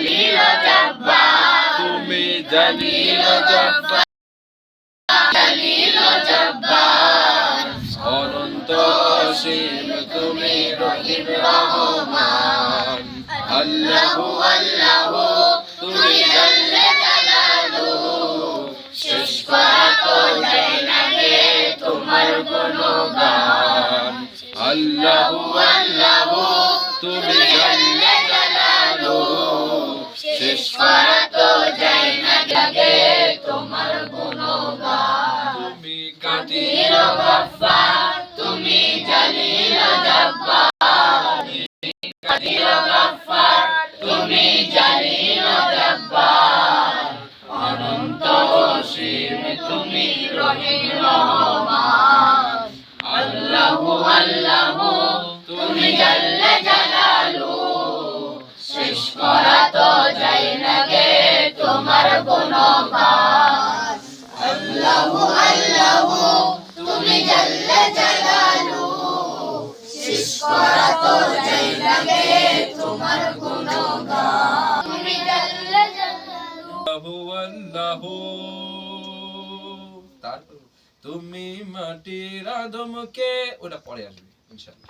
জলিল জব্বার। জলিল জব্বার। অনন্ত অসীম তুমি রহিম রহমান। আল্লাহু আল্লাহু তুমি জল্লে জালালু। শেষ করা তো যায় না গে তোমার গুণগান। আল্লাহু আল্লাহু তুমি জল্লে জালালু তুমি জব্বার অনন্ত অসীম তুমি রহিম আল্লাহু আল্লাহু, তুমি জাল্লে জালালু। শেষ করা তো যায় না গে তোমার গুণগান। আল্লাহু আল্লাহু, তুমি জাল্লে জালালু। শেষ তো যায় না আল্লাহু তারপর তুমি মাটির আদমকে ওটা পরে আসবে ইনশাআল্লাহ।